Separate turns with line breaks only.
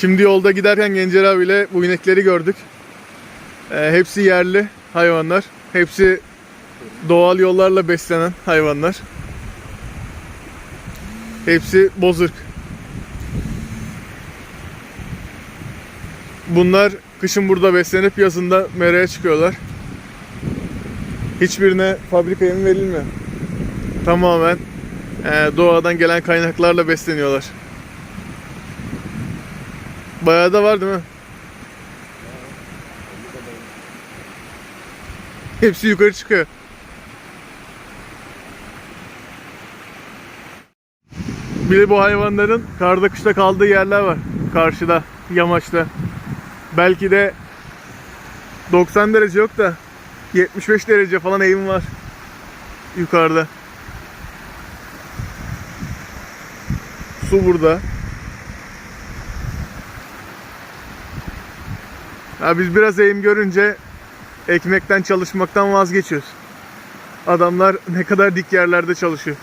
Şimdi yolda giderken Gencer abiyle bu inekleri gördük. Ee, hepsi yerli hayvanlar. Hepsi doğal yollarla beslenen hayvanlar. Hepsi bozırk. Bunlar kışın burada beslenip yazında meraya çıkıyorlar. Hiçbirine fabrika yemi verilmiyor. Tamamen e, doğadan gelen kaynaklarla besleniyorlar. Bayağı da var değil mi? Hepsi yukarı çıkıyor. Bir de bu hayvanların karda kışta kaldığı yerler var. Karşıda, yamaçta. Belki de 90 derece yok da 75 derece falan eğim var. Yukarıda. Su burada. Ya biz biraz eğim görünce ekmekten çalışmaktan vazgeçiyoruz. Adamlar ne kadar dik yerlerde çalışıyor.